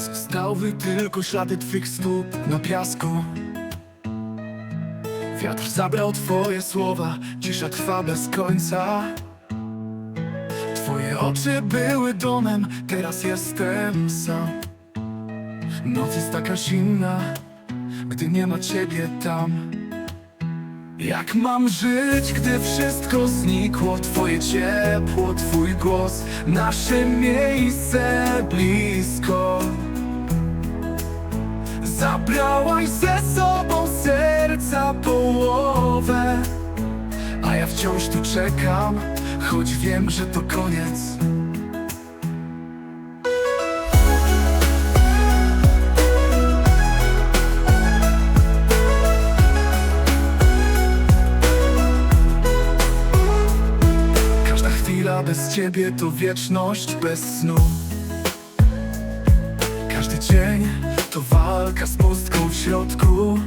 Zostały tylko ślady twych stóp na piasku. Wiatr zabrał twoje słowa, cisza trwa bez końca. Twoje oczy były domem, teraz jestem sam. Noc jest taka zimna, gdy nie ma ciebie tam. Jak mam żyć, gdy wszystko znikło? Twoje ciepło, twój głos, nasze miejsce blisko Zabrałaś ze sobą serca połowę. A ja wciąż tu czekam, choć wiem, że to koniec. Każda chwila bez ciebie to wieczność bez snu. Każdy dzień to walka z pustką w środku.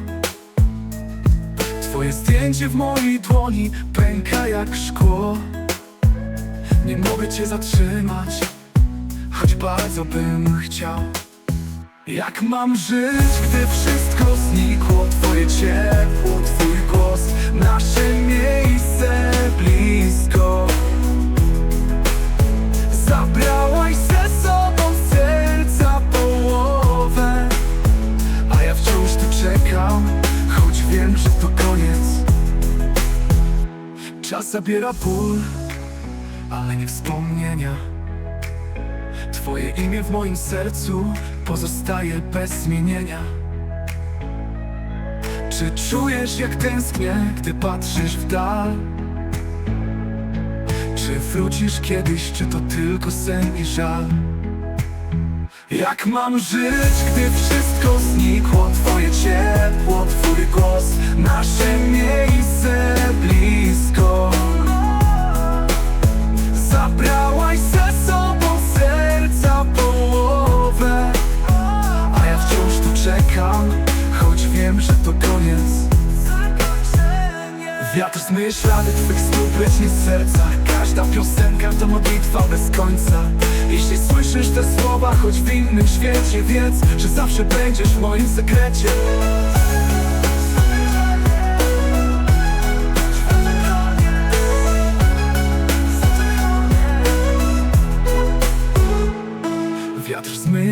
Twoje zdjęcie w mojej dłoni pęka jak szkło. Nie mogę cię zatrzymać, choć bardzo bym chciał. Jak mam żyć, gdy wszystko znikło? Twoje ciepło, twój głos, nasze zabiera ból, ale nie wspomnienia Twoje imię w moim sercu pozostaje bez zmienienia Czy czujesz jak tęsknię, gdy patrzysz w dal? Czy wrócisz kiedyś, czy to tylko sen i żal? Jak mam żyć, gdy wszystko znikło? Twoje ciepło, twój głos, nasze miejsce blisko Zabrałaś ze sobą serca połowę. A ja wciąż tu czekam, choć wiem, że to koniec. Wiatr zmyje ślady twych stóp, lecz nie serca. Każda piosenka to modlitwa bez końca. Jeśli słyszysz te słowa, choć w innym świecie Wiedz, że zawsze będziesz w moim sekrecie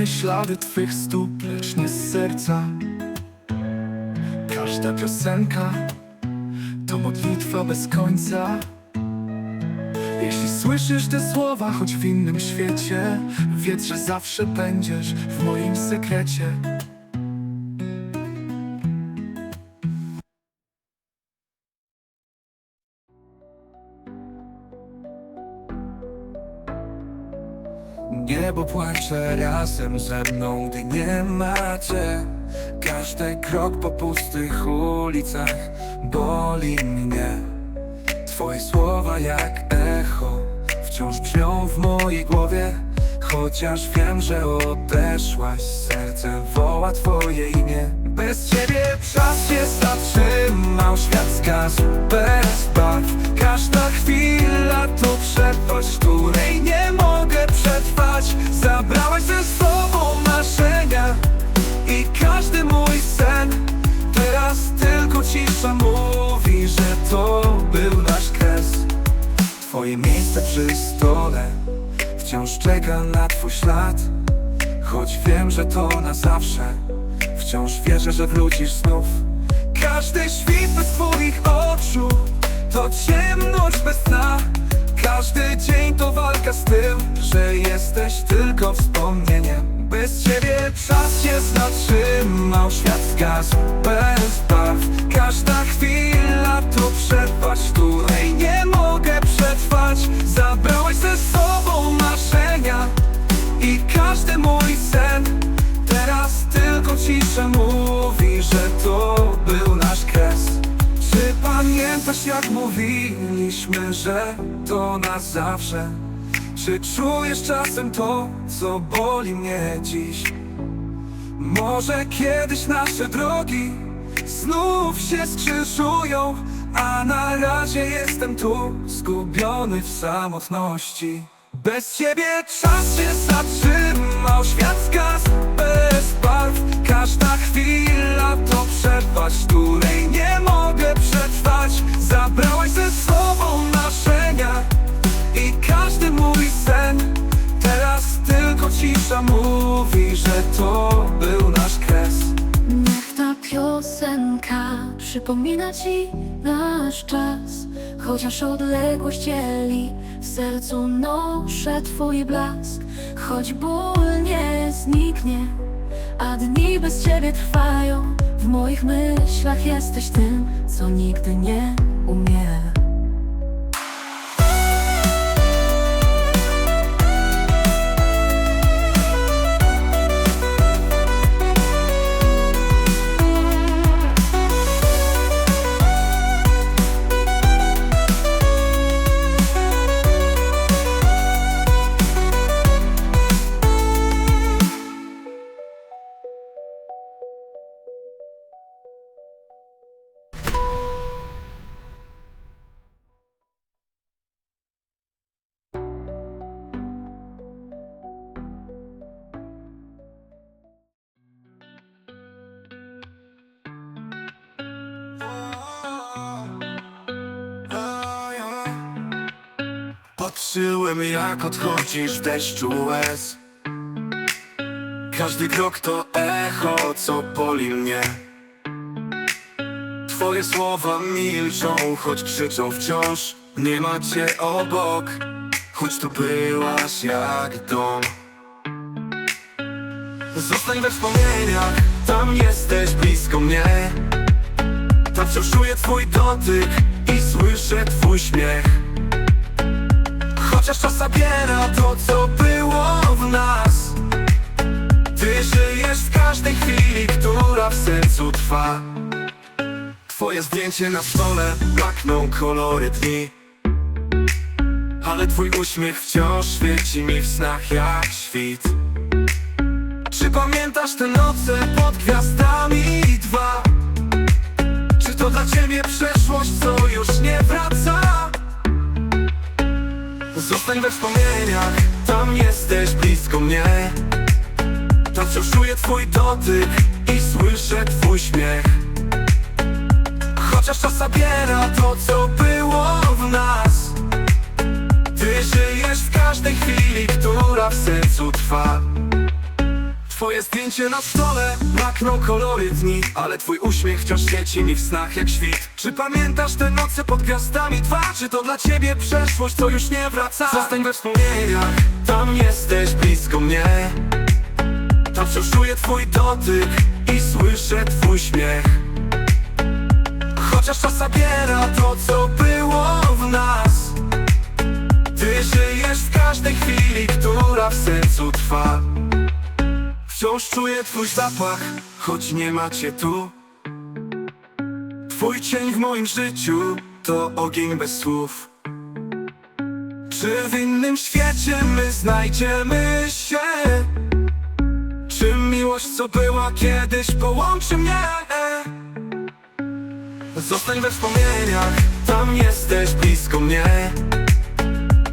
Ślady twych stóp, lecz nie z serca. Każda piosenka to modlitwa bez końca. Jeśli słyszysz te słowa, choć w innym świecie Wiedz, że zawsze będziesz w moim sekrecie Płacze razem ze mną, gdy nie macie. Każdy krok po pustych ulicach boli mnie. Twoje słowa jak echo wciąż brzmią w mojej głowie. Chociaż wiem, że odeszłaś, serce woła twoje imię. Bez ciebie czas się zatrzymał, świat zgasł bez barw. Każda chwila to przepaść, której nie mogę przetrwać. Zabrałaś ze sobą marzenia i każdy mój sen. Teraz tylko cisza mówi, że to był nasz kres. Twoje miejsce przy stole Wciąż czeka na twój ślad. Choć wiem, że to na zawsze Wciąż wierzę, że wrócisz znów. Każdy świt bez twoich oczu To ciemność bez dna Każdy dzień to walka z tym Że jesteś tylko wspomnieniem. Bez ciebie czas się zatrzymał Świat zgasł bez barw. Każda chwila to przepaść Której nie mogę przetrwać. Zabrałaś ze sobą marzenia I każdy mój sen. Teraz tylko cisza mówi, że to był nasz kres. Czy pamiętasz jak mówiliśmy, że zawsze? Czy czujesz czasem to, co boli mnie dziś? Może kiedyś nasze drogi znów się skrzyżują A na razie jestem tu, zgubiony w samotności Bez ciebie czas się zatrzymał Świat zgasł bez barw Każda chwila to przepaść Której nie mogę przetrwać Zabrałaś ze sobą marzenia I każdy mój sen. Teraz tylko cisza mówi, że to był nasz kres. Niech ta piosenka przypomina ci nasz czas. Chociaż odległość dzieli, w sercu noszę twój blask. Choć ból nie zniknie, a dni bez ciebie trwają. W moich myślach jesteś tym, co nigdy nie umie Patrzyłem jak odchodzisz w deszczu łez. Każdy krok to echo, co boli mnie. Twoje słowa milczą, choć krzyczą wciąż. Nie ma cię obok, choć tu byłaś jak dom. Zostań we wspomnieniach, tam jesteś blisko mnie. Tam wciąż czuję twój dotyk i słyszę twój śmiech Chociaż czas zabiera to, co było w nas Ty żyjesz w każdej chwili, która w sercu trwa Twoje zdjęcie na stole blakną kolory dni Ale twój uśmiech wciąż świeci mi w snach jak świt Czy pamiętasz te noce pod gwiazdami dwa? Czy to dla ciebie przeszłość, co już nie wraca? Zostań we wspomnieniach, tam jesteś blisko mnie. Tam wciąż czuję twój dotyk i słyszę twój śmiech. Chociaż czas zabiera to, co było w nas. Ty żyjesz w każdej chwili, która w sercu trwa Twoje zdjęcie na stole Blakną kolory dni Ale twój uśmiech wciąż świeci mi w snach jak świt. Czy pamiętasz te noce pod gwiazdami? Dwa? Czy to dla ciebie przeszłość, co już nie wraca? Zostań we wspomnieniach Tam jesteś blisko mnie. Tam wciąż czuję twój dotyk I słyszę twój śmiech. Chociaż czas zabiera to, co było w nas. Ty żyjesz w każdej chwili, która w sercu trwa Wciąż czuję twój zapach, choć nie macie tu Twój cień w moim życiu to ogień bez słów Czy w innym świecie my znajdziemy się? Czy miłość, co była kiedyś, połączy mnie? Zostań we wspomnieniach, tam jesteś blisko mnie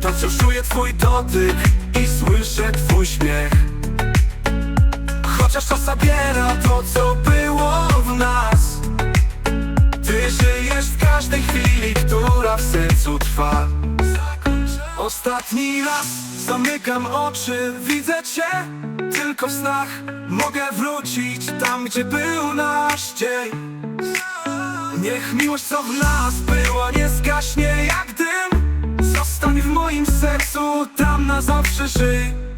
Tam wciąż czuję twój dotyk i słyszę twój śmiech Chociaż czas zabiera to, co było w nas. Ty żyjesz w każdej chwili, która w sercu trwa. Ostatni raz zamykam oczy, widzę cię tylko w snach. Mogę wrócić tam, gdzie był nasz dzień. Niech miłość, co w nas była, nie zgaśnie jak dym. Zostań w moim sercu, tam na zawsze żyj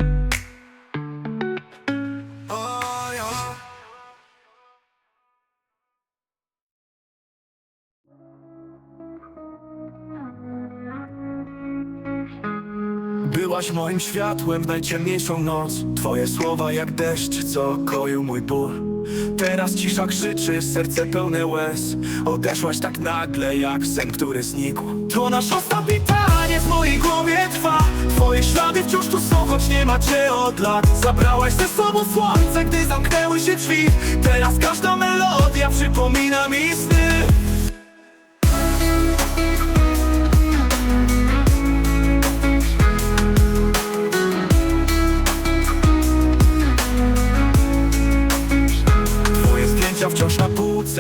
Byłaś moim światłem w najciemniejszą noc. Twoje słowa jak deszcz, co koił mój ból. Teraz cisza krzyczy, serce pełne łez. Odeszłaś tak nagle, jak sen, który znikł. To nasz ostatni taniec w mojej głowie trwa. Twoje ślady wciąż tu są, choć nie ma cię od lat. Zabrałaś ze sobą słońce, gdy zamknęły się drzwi. Teraz każda melodia przypomina mi sny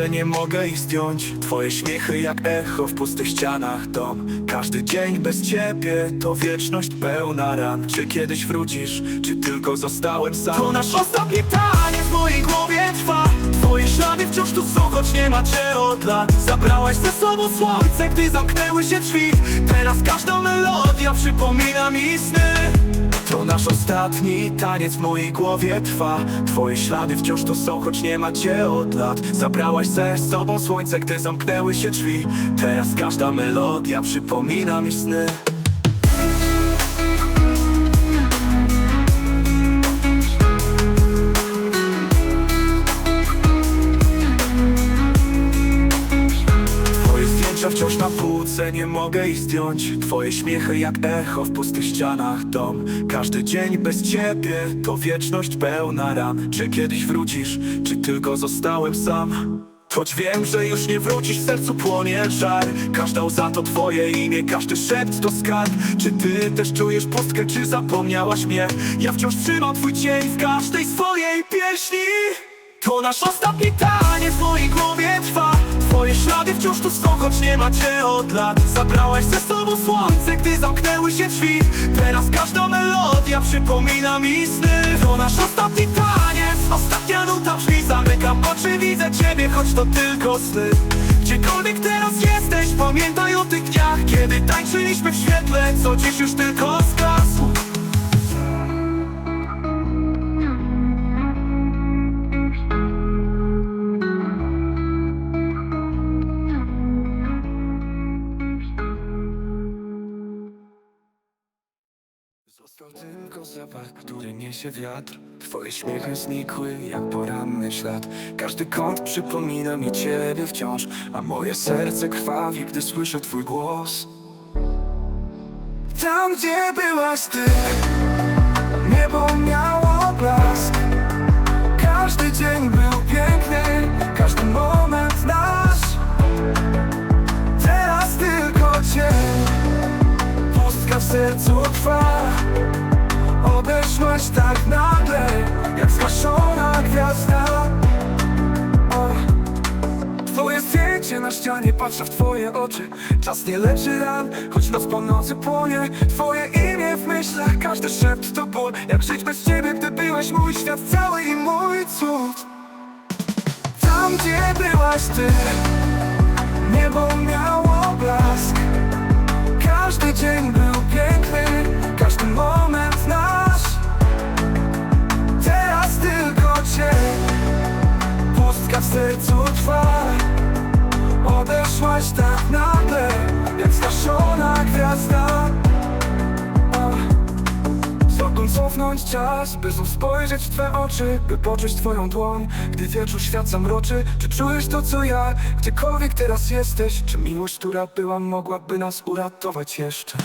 płuce, nie mogę ich zdjąć. Twoje śmiechy jak echo w pustych ścianach dom. Każdy dzień bez ciebie to wieczność pełna ran. Czy kiedyś wrócisz, czy tylko zostałem sam? To nasz ostatni taniec w mojej głowie trwa. Twoje ślady wciąż tu są, choć nie ma cię od lat. Zabrałaś ze sobą słońce, gdy zamknęły się drzwi. Teraz każda melodia przypomina mi sny to nasz ostatni taniec w mojej głowie trwa. Twoje ślady wciąż tu są, choć nie ma cię od lat. Zabrałaś ze sobą słońce, gdy zamknęły się drzwi. Teraz każda melodia przypomina mi sny mogę ich zdjąć. Twoje śmiechy jak echo w pustych ścianach. Dom Każdy dzień bez ciebie to wieczność pełna ran Czy kiedyś wrócisz, czy tylko zostałem sam? Choć wiem, że już nie wrócisz, w sercu płonie żar. Każda łza to twoje imię, każdy szept to skarb. Czy ty też czujesz pustkę, czy zapomniałaś mnie? Ja wciąż trzymam twój cień w każdej swojej pieśni. To nasz ostatni taniec w mojej głowie trwa Twoje ślady wciąż tu są, choć nie ma cię od lat. Zabrałaś ze sobą słońce, gdy zamknęły się drzwi. Teraz każda melodia przypomina mi sny. To nasz ostatni taniec, ostatnia nuta brzmi. Zamykam oczy, widzę ciebie, choć to tylko sny. Gdziekolwiek teraz jesteś, pamiętaj o tych dniach Kiedy tańczyliśmy w świetle, co dziś już tylko zgasło tylko zapach, który niesie wiatr. Twoje śmiechy znikły jak poranny ślad. Każdy kąt przypomina mi ciebie wciąż A moje serce krwawi, gdy słyszę twój głos. Tam, gdzie byłaś ty Niebo miało blask. Każdy dzień był piękny Każdy moment nasz. Teraz tylko cień Pustka w sercu trwa Odeszłaś tak nagle Jak zgaszona gwiazda. O. Twoje zdjęcie na ścianie Patrzę w twoje oczy. Czas nie leczy ran Choć noc po nocy płonie. Twoje imię w myślach Każdy szept to ból. Jak żyć bez ciebie Gdy byłeś mój świat cały i mój cud. Tam gdzie byłaś ty Niebo miało blask. Każdy dzień był czas, by znów spojrzeć w Twe oczy By poczuć Twoją dłoń, gdy wieczór świat zamroczy Czy czujesz to co ja, gdziekolwiek teraz jesteś Czy miłość, która była, mogłaby nas uratować jeszcze?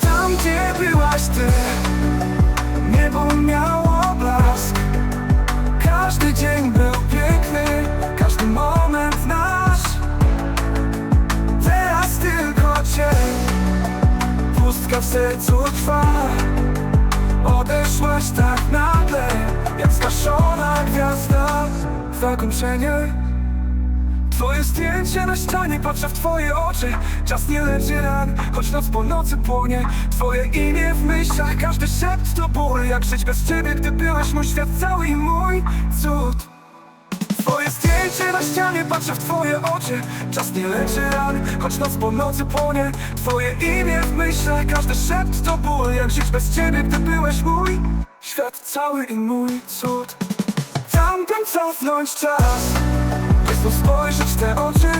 Tam gdzie byłaś Ty, niebo miało blask. Każdy dzień był piękny, każdy moment nasz. Teraz tylko cień Pustka w sercu trwa Odeszłaś tak nagle Jak zgaszona gwiazda Zakończenie Twoje zdjęcie na ścianie Patrzę w twoje oczy. Czas nie leczy ran Choć noc po nocy płonie. Twoje imię w myślach Każdy szept to ból Jak żyć bez ciebie Gdy byłeś mój świat cały i mój cud. Twoje zdjęcie na ścianie, patrzę w twoje oczy. Czas nie leczy ran, choć noc po nocy płonie. Twoje imię w myślach, każdy szept to ból. Jak żyć bez ciebie, gdy byłeś mój? Świat cały i mój cud. Tamten cofnąć czas. By znów spojrzeć w te oczy.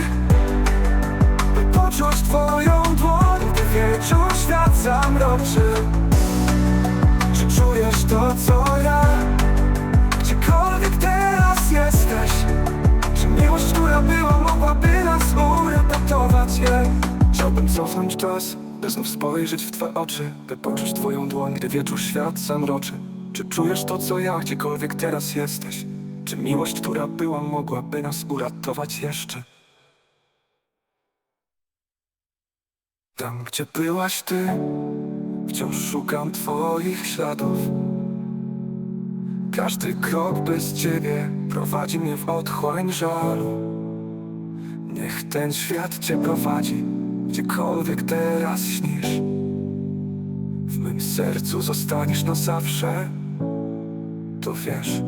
By poczuć twoją dłoń Gdy wieczór świat zamroczy. Czy czujesz to, co ja? Mogłaby nas uratować je? Chciałbym cofnąć czas, by znów spojrzeć w Twe oczy By poczuć Twoją dłoń, gdy wieczór świat zamroczy Czy czujesz to, co ja, gdziekolwiek teraz jesteś? Czy miłość, która była, mogłaby nas uratować jeszcze? Tam, gdzie byłaś Ty, wciąż szukam Twoich śladów Każdy krok bez ciebie prowadzi mnie w otchłań żalu Niech ten świat cię prowadzi, gdziekolwiek teraz śnisz. W mym sercu zostaniesz na zawsze, to wiesz